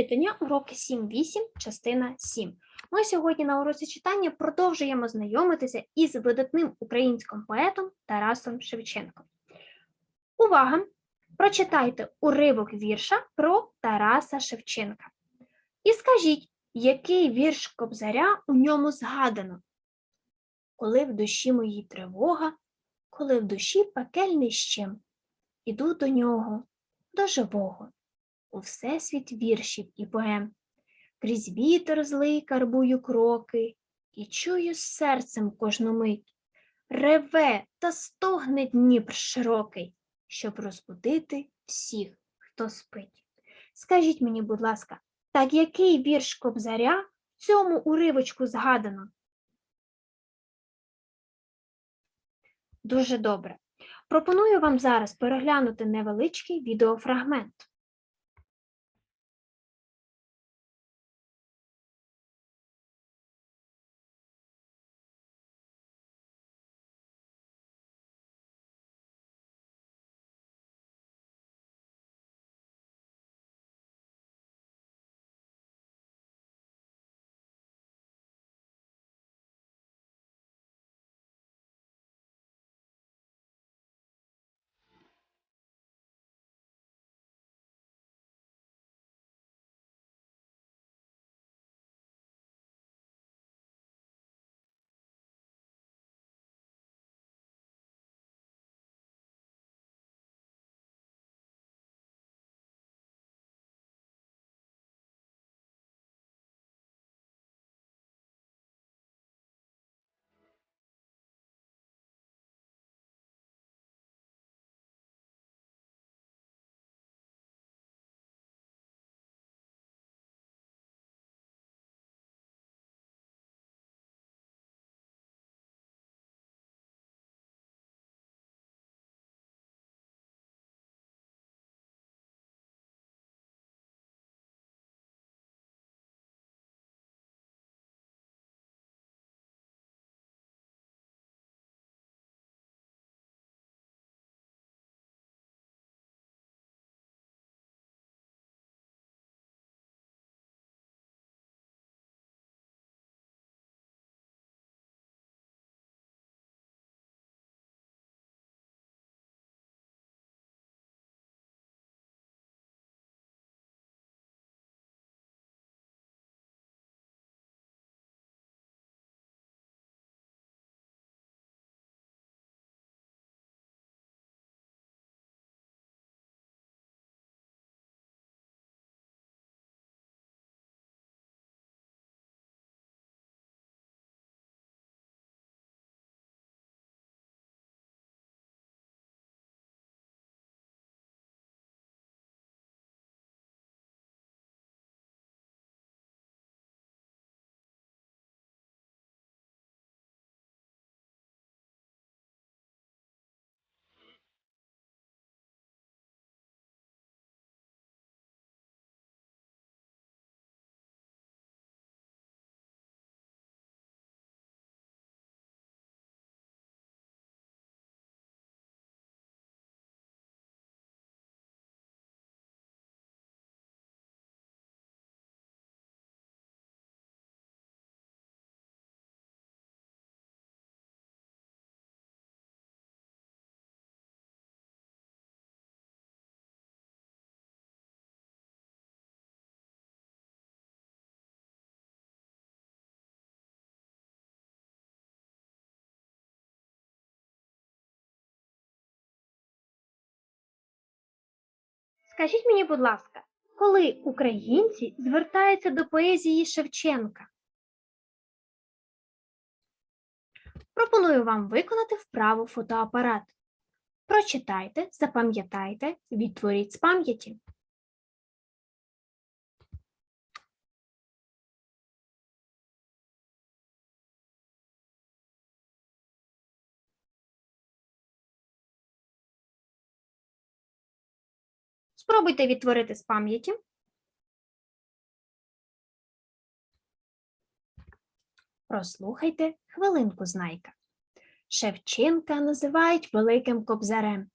Читання уроки 7-8, частина 7. Ми сьогодні на уроці читання продовжуємо знайомитися із видатним українським поетом Тарасом Шевченком. Увага! Прочитайте уривок вірша про Тараса Шевченка. І скажіть, який вірш Кобзаря у ньому згадано? Коли в душі моїй тривога, коли в душі пекельний щем, іду до нього, до живого у всесвіт віршів і поем. Крізь вітер злий карбую кроки і чую серцем кожну мить. Реве та стогне Дніпр широкий, щоб розбудити всіх, хто спить. Скажіть мені, будь ласка, так який вірш Кобзаря в цьому уривочку згадано? Дуже добре. Пропоную вам зараз переглянути невеличкий відеофрагмент. Скажіть мені, будь ласка, коли українці звертаються до поезії Шевченка? Пропоную вам виконати вправу фотоапарат. Прочитайте, запам'ятайте, відтворіть з пам'яті. Спробуйте відтворити з пам'яті. Прослухайте хвилинку знайка. Шевченка називають великим кобзарем.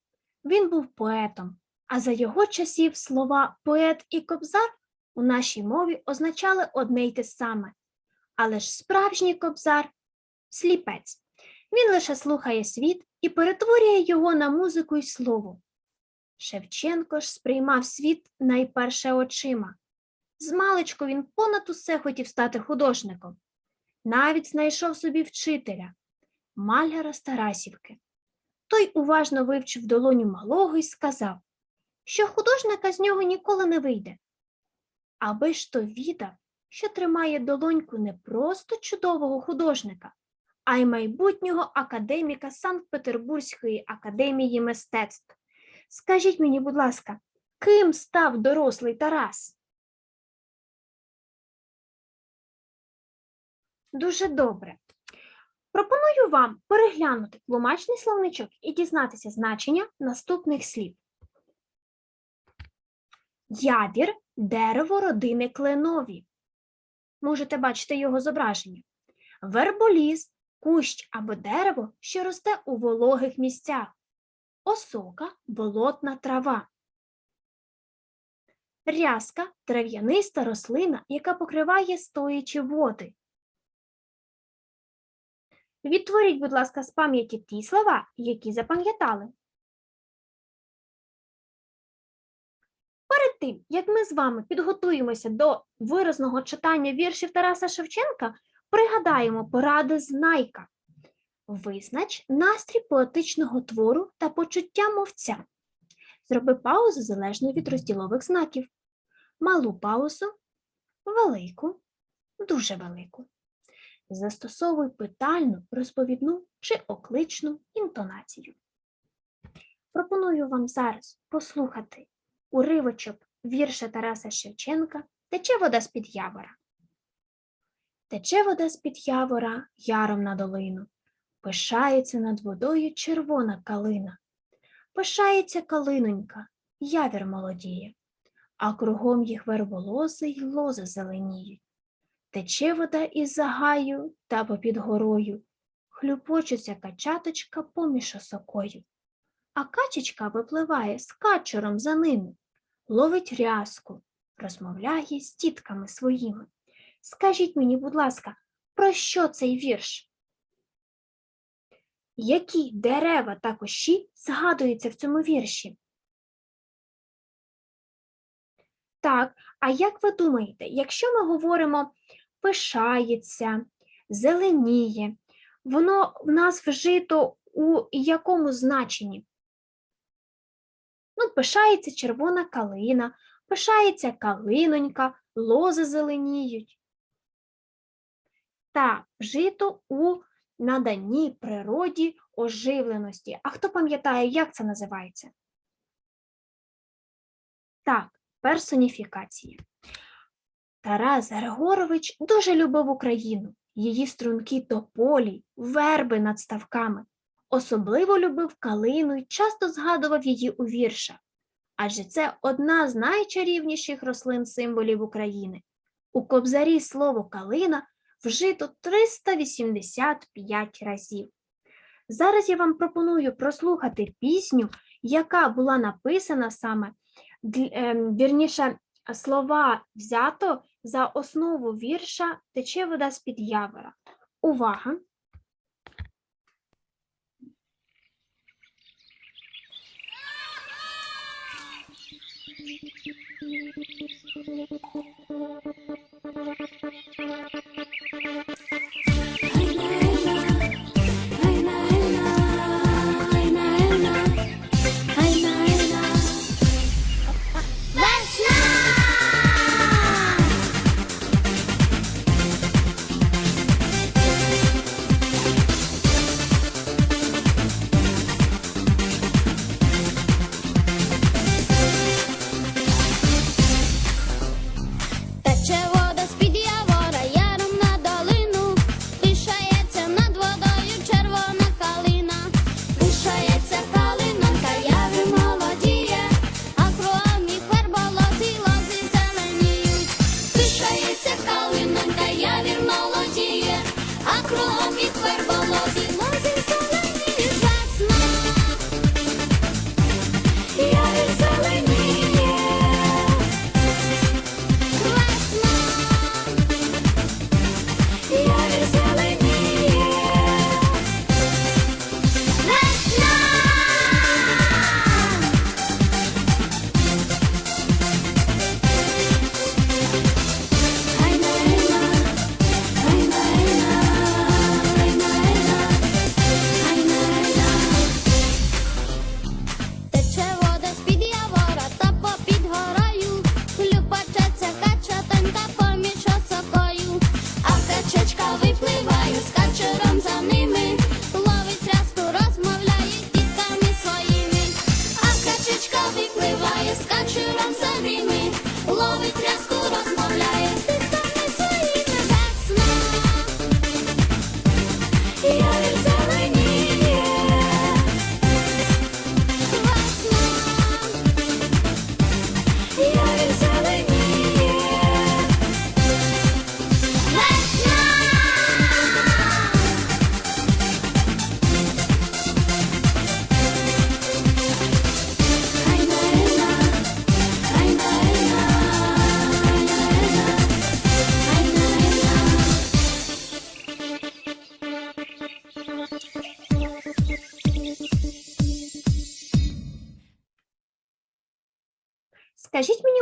Він був поетом, а за його часів слова поет і кобзар у нашій мові означали одне й те саме. Але ж справжній кобзар сліпець. Він лише слухає світ і перетворює його на музику й слово. Шевченко ж сприймав світ найперше очима. Змалечку він понад усе хотів стати художником. Навіть знайшов собі вчителя, маляра з Тарасівки. Той уважно вивчив долоню малого і сказав, що художника з нього ніколи не вийде. Аби ж то відав, що тримає долоньку не просто чудового художника, а й майбутнього академіка Санкт-Петербурзької академії мистецтв. Скажіть мені, будь ласка, ким став дорослий Тарас? Дуже добре. Пропоную вам переглянути тлумачний словничок і дізнатися значення наступних слів. Ябір дерево родини кленові. Можете бачити його зображення. Верболіз кущ або дерево, що росте у вологих місцях. Осока болотна трава. Рязка трав'яниста рослина, яка покриває стоячі води. Відтворіть, будь ласка, з пам'яті ті слова, які запам'ятали. Перед тим, як ми з вами підготуємося до виразного читання віршів Тараса Шевченка, пригадаємо поради знайка. Визнач настрій поетичного твору та почуття мовця. Зроби паузу залежно від розділових знаків. Малу паузу, велику, дуже велику. Застосовуй питальну, розповідну чи окличну інтонацію. Пропоную вам зараз послухати уривочок вірша Тараса Шевченка Тече вода з-під явора. Тече вода з-під явора яром на долину, пишається над водою червона калина. Пишається калинонька, явір молодіє, а кругом їх верболози й лози зеленіють. Тече вода із загаю та попід горою, хлюпочеться качаточка поміж осокою. А качечка випливає з качером за ними, ловить рязку, розмовляє з тітками своїми. Скажіть мені, будь ласка, про що цей вірш? Які дерева та кущі згадуються в цьому вірші? Так, а як ви думаєте, якщо ми говоримо пишається, зеленіє, воно в нас вжито у якому значенні? Ну, пишається червона калина, пишається калинонька, лози зеленіють. Та вжито у наданні природі оживленості. А хто пам'ятає, як це називається? Так, персоніфікація. Тарас Григорович дуже любив Україну, її струнки тополі, верби над ставками. Особливо любив калину і часто згадував її у віршах, адже це одна з найчарівніших рослин символів України. У кобзарі слово калина вжито 385 разів. Зараз я вам пропоную прослухати пісню, яка була написана саме ем, вірніше слова взято за основу вірша Тече вода з під явора. Увага!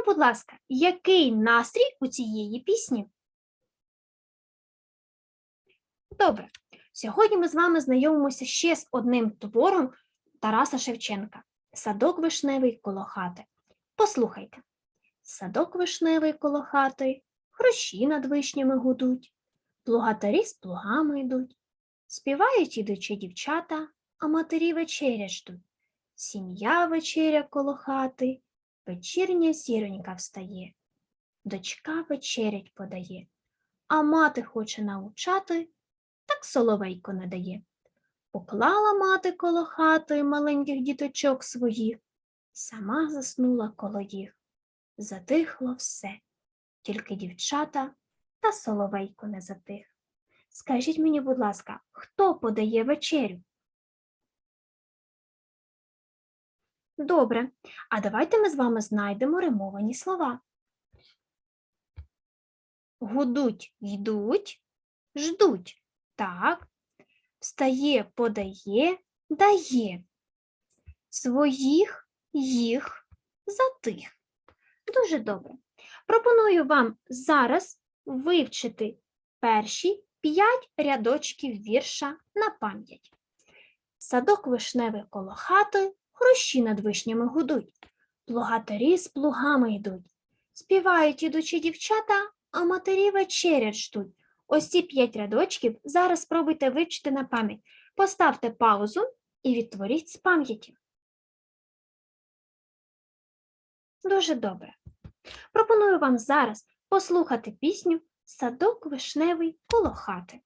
Будь ласка, який настрій у цієї пісні? Добре. Сьогодні ми з вами знайомимося ще з одним твором Тараса Шевченка Садок вишневий коло хати. Послухайте. Садок вишневий коло хати, хрущі над вишнями гудуть, плугатарі з плугами йдуть, співають ідучі дівчата, а матері вечеря ждуть. Сім'я вечеря коло хати, вечірня сіронька встає, дочка вечерять подає, а мати хоче научати, так соловейко не дає. Поклала мати коло хати маленьких діточок своїх, сама заснула коло їх. Затихло все, тільки дівчата та соловейко не затих. Скажіть мені, будь ласка, хто подає вечерю? Добре, а давайте ми з вами знайдемо римовані слова. Гудуть, йдуть, ждуть. Так. Встає, подає, дає. Своїх, їх, затих. Дуже добре. Пропоную вам зараз вивчити перші п'ять рядочків вірша на пам'ять. Садок вишневий коло хати, хрущі над вишнями гудуть, плугатарі з плугами йдуть, співають ідучі дівчата, а матері вечерять ждуть. Ось ці п'ять рядочків зараз спробуйте вивчити на пам'ять. Поставте паузу і відтворіть з пам'яті. Дуже добре. Пропоную вам зараз послухати пісню Садок вишневий коло хати.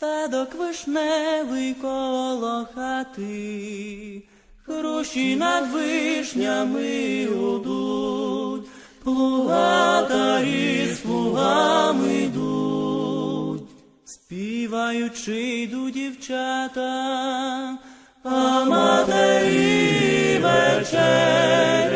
Садок вишневий коло хати, Хрущі над вишнями гудуть, плугатарі з плугами йдуть, співаючи йдуть дівчата, а матері вечерять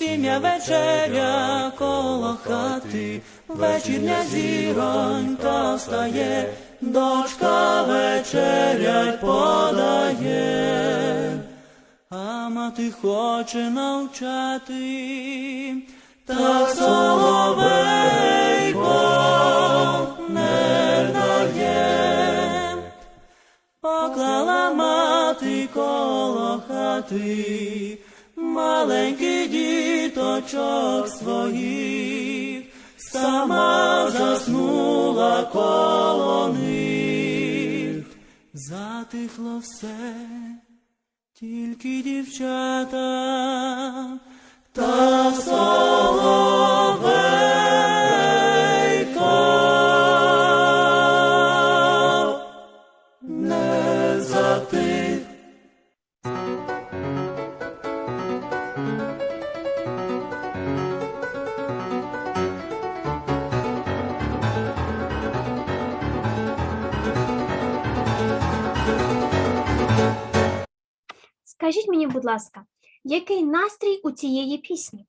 Сім'я вечеря коло хати, вечірня зіронька встає, дочка вечерять подає, а мати хоче навчати, та соловейко не дає. Поклала мати коло хати, маленьких діточок своїх, сама заснула коло них. Затихло все, тільки дівчата та соловейко Скажіть мені, будь ласка, який настрій у цієї пісні?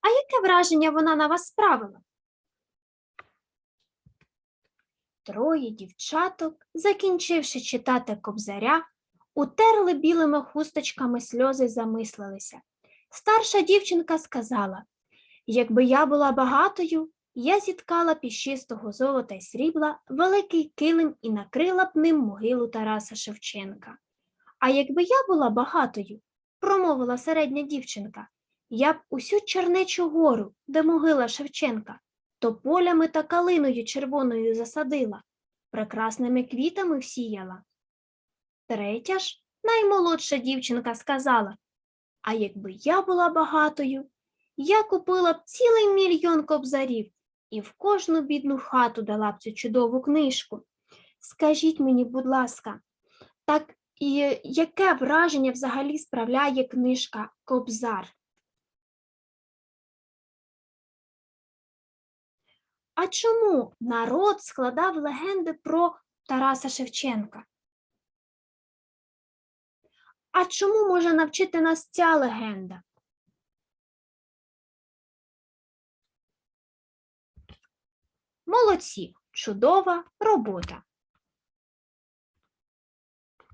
А яке враження вона на вас справила? Троє дівчаток, закінчивши читати кобзаря, утерли білими хусточками сльози замислилися. Старша дівчинка сказала: Якби я була багатою, я зіткала піщистого золота й срібла великий килим і накрила б ним могилу Тараса Шевченка. А якби я була багатою, промовила середня дівчинка, я б усю Чернечу гору, де могила Шевченка, тополями та калиною червоною засадила, прекрасними квітами всіяла. Третя ж, наймолодша дівчинка сказала, а якби я була багатою, я купила б цілий мільйон кобзарів і в кожну бідну хату дала б цю чудову книжку. Скажіть мені, будь ласка, так і яке враження взагалі справляє книжка Кобзар? А чому народ складав легенди про Тараса Шевченка? А чому може навчити нас ця легенда? Молодці, чудова робота.